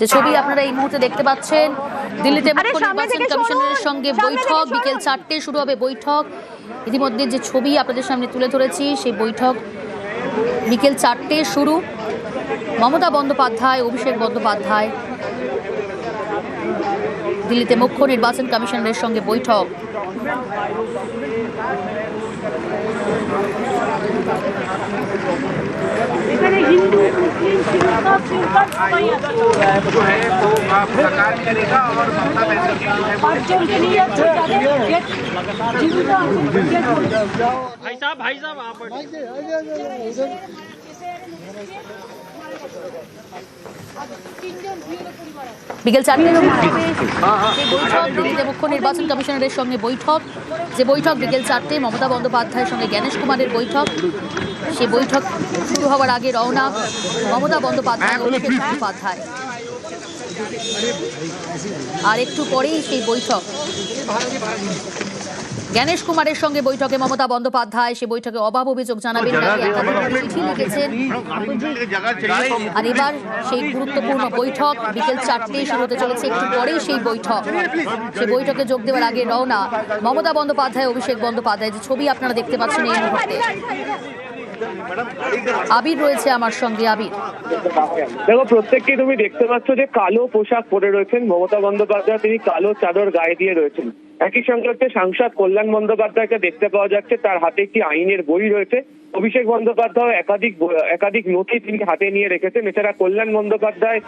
যে ছবি আপনারা এই মুহূর্তে দেখতে পাচ্ছেন দিল্লিতে মুখ্য নির্বাচন কমিশনারের সঙ্গে বৈঠক বিকেল চারটে শুরু হবে বৈঠক। ইতিমধ্যে যে ছবি আপনাদের সামনে তুলে ধরেছি সেই বৈঠক বিকেল চারটে শুরু। মমতা বন্দ্যোপাধ্যায় অভিষেক বন্দ্যোপাধ্যায় দিল্লিতে মুখ্য নির্বাচন কমিশনারের সঙ্গে বৈঠক। बड़े हिंदू मुस्लिम सिख सब मिलकर सफ़ाई जो है वो सरकार करेगा और ममता भाई साहब भाई साहब आप বিকেল চারটে সেই বৈঠক মুখ্য নির্বাচন কমিশনারের সঙ্গে বৈঠক। যে বৈঠক বিকেল চারটে মমতা বন্দ্যোপাধ্যায়ের সঙ্গে জ্ঞানেশ কুমারের বৈঠক। সেই বৈঠক শুরু হওয়ার আগে রওনা মমতা বন্দ্যোপাধ্যায় বন্দ্যোপাধ্যায় আর একটু পরেই সেই বৈঠক। জ্ঞানেশ কুমারের সঙ্গে বৈঠকে মমতা বন্দ্যোপাধ্যায় সে বৈঠকে অভাব অভিযোগ জানাবেন চিঠি লিখেছেন? আর এবার সেই গুরুত্বপূর্ণ বৈঠক বিকেল চারটে শুরু হতে চলেছে একটু পরেই সেই বৈঠক। সেই বৈঠকে যোগ দেওয়ার আগে রওনা মমতা বন্দ্যোপাধ্যায় অভিষেক বন্দ্যোপাধ্যায় যে ছবি আপনারা দেখতে পাচ্ছেন এই মুহূর্তে। আবির রয়েছে আমার সঙ্গে আবির। দেখো প্রত্যেককে তুমি দেখতে পাচ্ছ যে কালো পোশাক পরে রয়েছেন মমতা বন্দ্যোপাধ্যায় তিনি কালো চাদর গায়ে দিয়ে রয়েছেন। একই সঙ্গে হচ্ছে সাংসদ কল্যাণ বন্দ্যোপাধ্যায়কে দেখতে পাওয়া যাচ্ছে, তার হাতে একটি আইনের বই রয়েছে। অভিষেক বন্দ্যোপাধ্যায় একাধিক একাধিক নথি তিনি হাতে নিয়ে রেখেছেন। এছাড়া কল্যাণ বন্দ্যোপাধ্যায়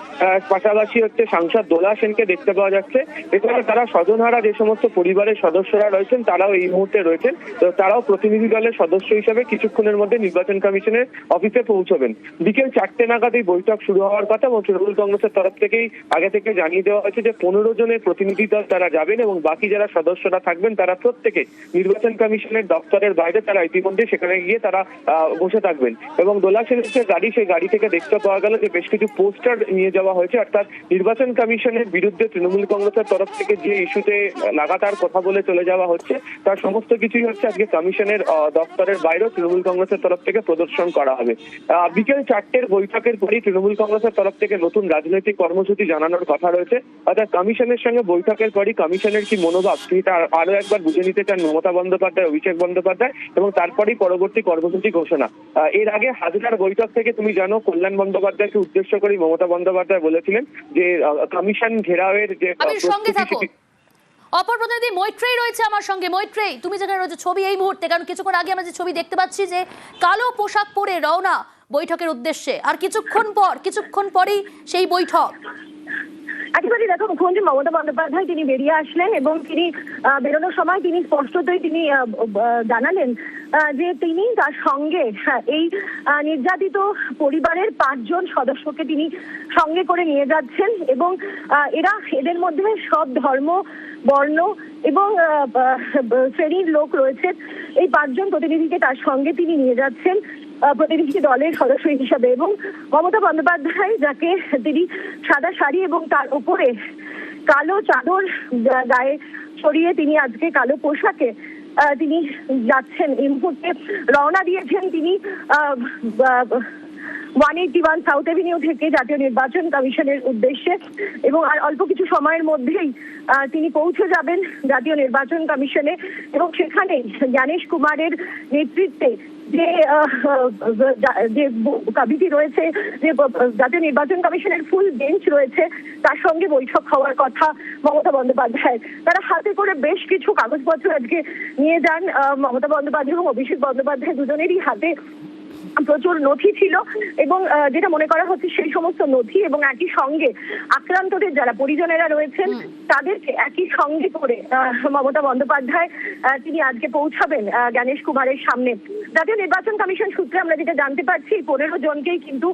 পাশাপাশি হচ্ছে সাংসদ দোলা সেনকে দেখতে পাওয়া যাচ্ছে। এছাড়া তারা স্বজনহারা যে সমস্ত পরিবারের সদস্যরা রয়েছেন, তারাও এই মুহূর্তে রয়েছেন। তারাও প্রতিনিধি দলের সদস্য হিসেবে কিছুক্ষণের মধ্যে নির্বাচন কমিশনের অফিসে পৌঁছবেন। বিকেল চারটে নাগাদ এই বৈঠক শুরু হওয়ার কথা এবং তৃণমূল কংগ্রেসের তরফ থেকেই আগে থেকে জানিয়ে দেওয়া হয়েছে যে পনেরো জনের প্রতিনিধি দল তারা যাবেন এবং বাকি যারা সদস্যরা থাকবেন, তারা প্রত্যেকে নির্বাচন কমিশনের দপ্তরের বাইরে তারা ইতিমধ্যে সেখানে গিয়ে তারা বসে থাকবেন। এবং দোলা যে গাড়ি সেই গাড়ি থেকে দেখতে পাওয়া গেল যে বেশ কিছু পোস্টার নিয়ে যাওয়া হয়েছে, অর্থাৎ নির্বাচন কমিশনের বিরুদ্ধে তৃণমূল কংগ্রেসের তরফ থেকে যে ইস্যুতে লাগাতার কথা বলে চলে যাওয়া হচ্ছে, তার সমস্ত কিছুই হচ্ছে আজকে কমিশনের দপ্তরের বাইরেও তৃণমূল কংগ্রেসের তরফ থেকে প্রদর্শন করা হবে। বিকেল চারটের বৈঠকের পরই তৃণমূল কংগ্রেসের তরফ থেকে নতুন রাজনৈতিক কর্মসূচি জানানোর কথা রয়েছে। অর্থাৎ কমিশনের সঙ্গে বৈঠকের পরই কমিশনের কি মনোভাব, সেটা আর- আরও একবার বুঝে নিতে চান মমতা বন্দ্যোপাধ্যায়, অভিষেক বন্দ্যোপাধ্যায়, এবং তারপরেই পরবর্তী কর্মসূচি ঘোষণা। আহ, এর আগে হাজরার বৈঠক থেকে তুমি জানো কল্যাণ বন্দ্যোপাধ্যায়কে উদ্দেশ্য করে মমতা বন্দ্যোপাধ্যায় বলেছিলেন যে কমিশন ঘেরাওয়ের যে অপর প্রতিনিধি মৈত্রেই রয়েছে আমার সঙ্গে। মৈত্রেই তুমি যেখানে রয়েছে ছবি এই মুহূর্তে কারণ কিছুক্ষণ আগে আমরা যে ছবি দেখতে পাচ্ছি যে কালো পোশাক পরে রওনা বৈঠকের উদ্দেশ্যে। আর কিছুক্ষণ পর কিছুক্ষণ পরেই সেই বৈঠক। একেবারে দেখো মুখ্যমন্ত্রী মমতা বন্দ্যোপাধ্যায় তিনি বেরিয়ে আসলেন এবং তিনি বেরোনোর সময় তিনি স্পষ্টতই তিনি জানালেন যে তিনি তার সঙ্গে হ্যাঁ, এই নির্যাতিত পরিবারের পাঁচজন সদস্যকে তিনি সঙ্গে করে নিয়ে যাচ্ছেন এবং এরা এদের মধ্যে সব ধর্ম বর্ণ এবং শ্রেণির লোক রয়েছে। এই পাঁচজন প্রতিনিধিকে তার সঙ্গে তিনি নিয়ে যাচ্ছেন। প্রতিনিধি দলের সদস্য হিসাবে এবং মমতা বন্দ্যোপাধ্যায়, যাকে তিনি সাদা শাড়ি এবং তার উপরে কালো চাদর গায়ে ছড়িয়ে তিনি আজকে কালো পোশাকে তিনি যাচ্ছেন। এই মুহূর্তে রওনা দিয়েছেন তিনি one eighty one South Avenue থেকে জাতীয় নির্বাচন কমিশনের উদ্দেশ্যে এবং আর অল্প কিছু সময়ের মধ্যেই তিনি পৌঁছে যাবেন জাতীয় নির্বাচন কমিশনে এবং সেখানে জ্ঞানেশ কুমারের নেতৃত্বে যে যে কমিটি রয়েছে, যে জাতীয় নির্বাচন কমিশনের ফুল বেঞ্চ রয়েছে, তার সঙ্গে বৈঠক হওয়ার কথা মমতা বন্দ্যোপাধ্যায়ের। তারা হাতে করে বেশ কিছু কাগজপত্র আজকে নিয়ে যান মমতা বন্দ্যোপাধ্যায় এবং অভিষেক বন্দ্যোপাধ্যায় দুজনেরই হাতে। প্রচুর নথি ছিল এবং যেটা মনে করা হচ্ছে সেই সমস্ত নথি এবং একই সঙ্গে আক্রান্তদের যারা পরিজনেরা রয়েছেন তাদেরকে একই সঙ্গে করে মমতা বন্দ্যোপাধ্যায় তিনি আজকে পৌঁছাবেন জ্ঞানেশ কুমারের সামনে। জাতীয় নির্বাচন কমিশন সূত্রে আমরা যেটা জানতে পারছি পনেরো জনকেই কিন্তু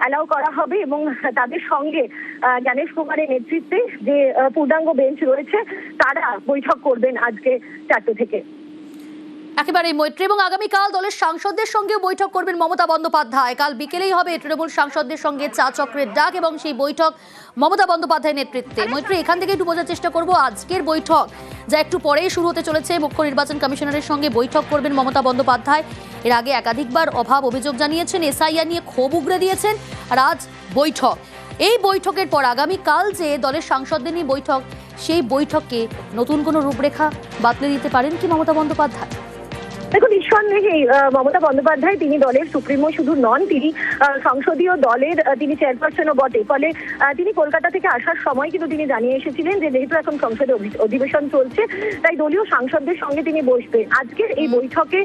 অ্যালাউ করা হবে এবং তাদের সঙ্গে আহ, জ্ঞানেশ কুমারের নেতৃত্বে যে পূর্ণাঙ্গ বেঞ্চ রয়েছে তারা বৈঠক করবেন আজকে চারটে থেকে। একেবারে মৈত্রী এবং আগামীকাল দলের সাংসদদের সঙ্গেও বৈঠক করবেন মমতা বন্দ্যোপাধ্যায়। কাল বিকেলেই হবে তৃণমূল সাংসদদের সঙ্গে চা চক্রের ডাক এবং সেই বৈঠক মমতা বন্দ্যোপাধ্যায়ের নেতৃত্বে। মৈত্রী এখান থেকে একটু বোঝার চেষ্টা করব আজকের বৈঠক যা একটু পরেই শুরু হতে চলেছে। মুখ্য নির্বাচন কমিশনারের সঙ্গে বৈঠক করবেন মমতা বন্দ্যোপাধ্যায়। এর আগে একাধিকবার অভাব অভিযোগ জানিয়েছেন এসআইআর নিয়ে ক্ষোভ উগড়ে দিয়েছেন আর আজ বৈঠক। এই বৈঠকের পর আগামীকাল যে দলের সাংসদদের নিয়ে বৈঠক সেই বৈঠককে নতুন কোনো রূপরেখা বাতলে দিতে পারেন কি মমতা বন্দ্যোপাধ্যায়? দেখুন নিঃসন্দেহেই আহ, মমতা বন্দ্যোপাধ্যায় তিনি দলের সুপ্রিমো শুধু নন তিনি সংসদীয় দলের তিনি চেয়ারপারসনও বটে। ফলে তিনি কলকাতা থেকে আসার সময় কিন্তু তিনি জানিয়ে এসেছিলেন যে যেহেতু এখন সংসদে অধিবেশন চলছে তাই দলীয় সাংসদদের সঙ্গে তিনি বসবেন। আজকের এই বৈঠকে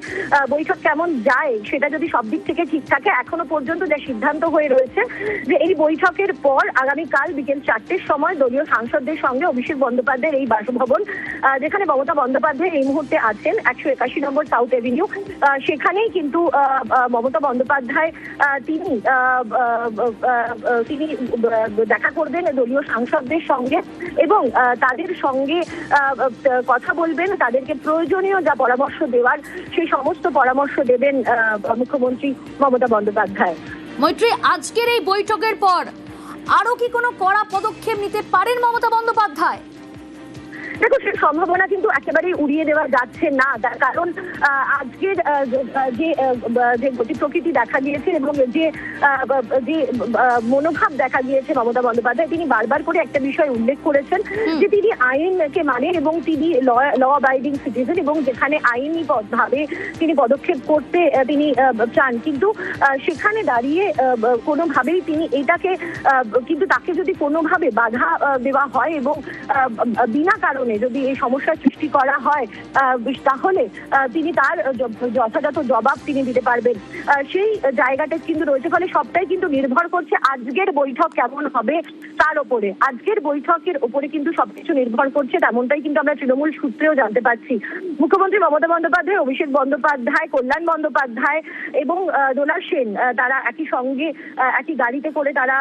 বৈঠক কেমন যায় সেটা যদি সব দিক থেকে ঠিক থাকে এখনও পর্যন্ত যা সিদ্ধান্ত হয়ে রয়েছে যে এই বৈঠকের পর আগামীকাল বিকেল চারটের সময় দলীয় সাংসদদের সঙ্গে অভিষেক বন্দ্যোপাধ্যায়ের এই বাসভবন যেখানে মমতা বন্দ্যোপাধ্যায় এই মুহূর্তে আছেন একশো একাশি নম্বর সাউথ এভিনিউ সেখানেই কিন্তু মমতা বন্দ্যোপাধ্যায় তিনি তিনি দেখা করবেন দলীয় সাংসদদের সঙ্গে এবং তাদের সঙ্গে কথা বলবেন, তাদেরকে প্রয়োজনীয় যা পরামর্শ দেওয়ার, সেই সমস্ত পরামর্শ দেবেন মুখ্যমন্ত্রী মমতা বন্দ্যোপাধ্যায়। মৈত্রী, আজকের এই বৈঠকের পর আরও কি কোনো কড়া পদক্ষেপ নিতে পারেন মমতা বন্দ্যোপাধ্যায়? দেখো সে সম্ভাবনা কিন্তু একেবারেই উড়িয়ে দেওয়া যাচ্ছে না। তার কারণ আজকের যে- যে প্রকৃতি দেখা গিয়েছে এবং যে যে মনোভাব দেখা গিয়েছে মমতা বন্দ্যোপাধ্যায় তিনি বারবার করে একটা বিষয় উল্লেখ করেছেন যে তিনি আইনকে মানেন এবং তিনি ল অ্যাবাইডিং সিটিজেন এবং যেখানে আইনি পদ- ভাবে তিনি পদক্ষেপ করতে তিনি চান। কিন্তু সেখানে দাঁড়িয়ে কোনোভাবেই তিনি এটাকে কিন্তু তাকে যদি কোনোভাবে বাধা দেওয়া হয় এবং বিনা কারণে যদি এই সমস্যার সৃষ্টি করা হয় তাহলে তিনি তার যথাযথ জবাব তিনি দিতে পারবেন। সেই জায়গাটা কিন্তু রয়েছে, ফলে সবটাই কিন্তু নির্ভর করছে আজকের বৈঠক কেমন হবে তার ওপরে। আজকের বৈঠকের উপরে কিন্তু সবকিছু নির্ভর করছে, তেমনটাই কিন্তু আমরা তৃণমূল সূত্রেও জানতে পারছি। মুখ্যমন্ত্রী মমতা বন্দ্যোপাধ্যায়, অভিষেক বন্দ্যোপাধ্যায়, কল্যাণ বন্দ্যোপাধ্যায় এবং ডোনার সেন তারা একই সঙ্গে একই গাড়িতে করে তারা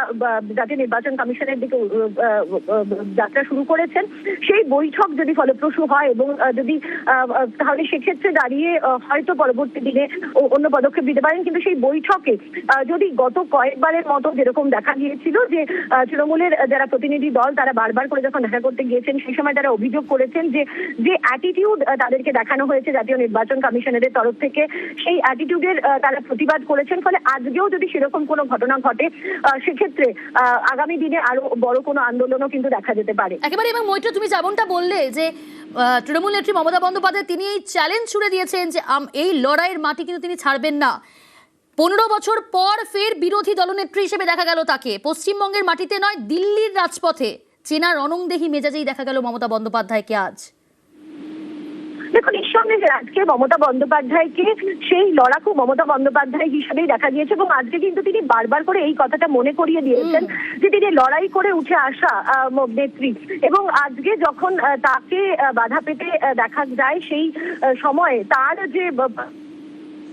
জাতীয় নির্বাচন কমিশনের দিকে যাত্রা শুরু করেছেন। সেই বৈঠক যদি ফলপ্রসূ হয় এবং যদি তাহলে সেক্ষেত্রে দাঁড়িয়ে হয়তো পরবর্তী দিনে অন্য পদক্ষেপ দিতে পারেন। কিন্তু সেই বৈঠকে যদি গত কয়েকবারের মতো যেরকম দেখা গিয়েছিল যে তৃণমূলের যারা প্রতিনিধি দল, তারা বারবার করে যখন দেখা করতে গিয়েছেন, সেই সময় তারা অভিযোগ করেছেন যে যে অ্যাটিটিউড তাদেরকে দেখানো হয়েছে জাতীয় নির্বাচন কমিশনের তরফ থেকে, সেই অ্যাটিটিউডের তারা প্রতিবাদ করেছেন। ফলে আজকেও যদি সেরকম কোনো ঘটনা ঘটে সেক্ষেত্রে আগামী দিনে আরও বড় কোনো আন্দোলনও কিন্তু দেখা যেতে পারে। একেবারে, এবং মৈত্র, তুমি যেমনটা বললে যে তৃণমূল নেত্রী মমতা বন্দ্যোপাধ্যায় তিনি এই চ্যালেঞ্জ ছুড়ে দিয়েছেন যে এই লড়াইয়ের মাটি কিন্তু তিনি ছাড়বেন না। পনেরো বছর পর ফের বিরোধী দলনেত্রী হিসেবে দেখা গেল তাকে। পশ্চিমবঙ্গের মাটিতে নয়, দিল্লির রাজপথে। চেনা রণংদেহী মেজাজেই দেখা গেল মমতা বন্দ্যোপাধ্যায়কে আজ। দেখুন এর সঙ্গে আজকে মমতা বন্দ্যোপাধ্যায়কে সেই লড়াকু মমতা বন্দ্যোপাধ্যায় হিসেবেই দেখা গিয়েছে এবং আজকে কিন্তু তিনি বারবার করে এই কথাটা মনে করিয়ে দিয়েছেন যে তিনি লড়াই করে উঠে আসা নেত্রী। এবং আজকে যখন তাকে বাধা পেতে দেখা যায় সেই সময়ে তার যে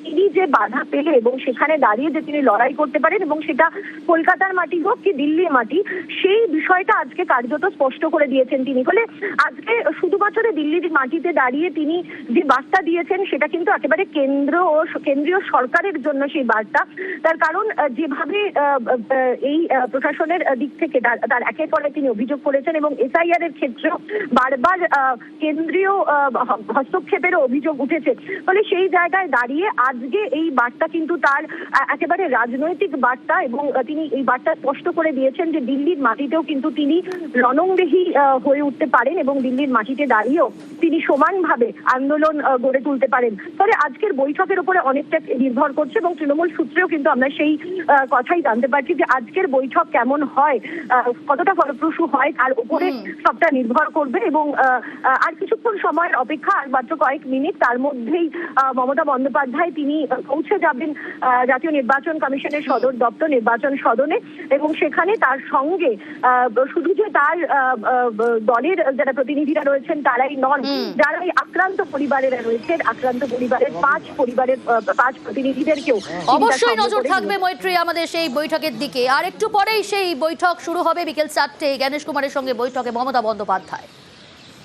তিনি যে বাধা পেলে এবং সেখানে দাঁড়িয়ে যে তিনি লড়াই করতে পারেন এবং সেটা কলকাতার মাটি হোক কি দিল্লির মাটি সেই বিষয়টা আজকে কার্যত স্পষ্ট করে দিয়েছেন তিনি। ফলে আজকে শুধুমাত্র দিল্লির মাটিতে দাঁড়িয়ে তিনি যে বার্তা দিয়েছেন সেটা কিন্তু একেবারে কেন্দ্র ও কেন্দ্রীয় সরকারের জন্য সেই বার্তা। তার কারণ যেভাবে এই প্রশাসনের দিক থেকে তার একের পর তিনি অভিযোগ করেছেন এবং এসআইআর এর ক্ষেত্রেও বারবার কেন্দ্রীয় আহ, হ- অভিযোগ উঠেছে। ফলে সেই জায়গায় দাঁড়িয়ে আজকে এই বার্তা কিন্তু তার একেবারে রাজনৈতিক বার্তা এবং তিনি এই বার্তা স্পষ্ট করে দিয়েছেন যে দিল্লির মাটিতেও কিন্তু তিনি রণংদেহী হয়ে উঠতে পারেন এবং দিল্লির মাটিতে দাঁড়িয়েও তিনি সমানভাবে আন্দোলন গড়ে তুলতে পারেন। ফলে আজকের বৈঠকের উপরে অনেকটা নির্ভর করছে এবং তৃণমূল সূত্রেও কিন্তু আমরা সেই কথাই জানতে পারছি যে আজকের বৈঠক কেমন হয় কতটা ফলপ্রসূ হয় তার উপরে সবটা নির্ভর করবে এবং আর কিছুক্ষণ সময়ের অপেক্ষা আর মাত্র কয়েক মিনিট তার মধ্যেই আহ, মমতা বন্দ্যোপাধ্যায় তিনি আহ, পৌঁছে যাবেন জাতীয় নির্বাচন কমিশনের সদর দপ্তর নির্বাচন সদনে এবং সেখানে তার সঙ্গে আহ, শুধু যে তার দলের যারা প্রতিনিধিরা রয়েছেন তারাই নন যারা এই আক্রান্ত পরিবারেরা রয়েছেন আক্রান্ত পরিবারের পাঁচ পরিবারের আহ, পাঁচ প্রতিনিধিদেরকেও অবশ্যই নজর থাকবে মৈত্রী আমাদের সেই বৈঠকের দিকে। আর একটু পরেই সেই বৈঠক শুরু হবে বিকেল চারটে। জ্ঞানেশ কুমারের সঙ্গে বৈঠকে মমতা বন্দ্যোপাধ্যায়।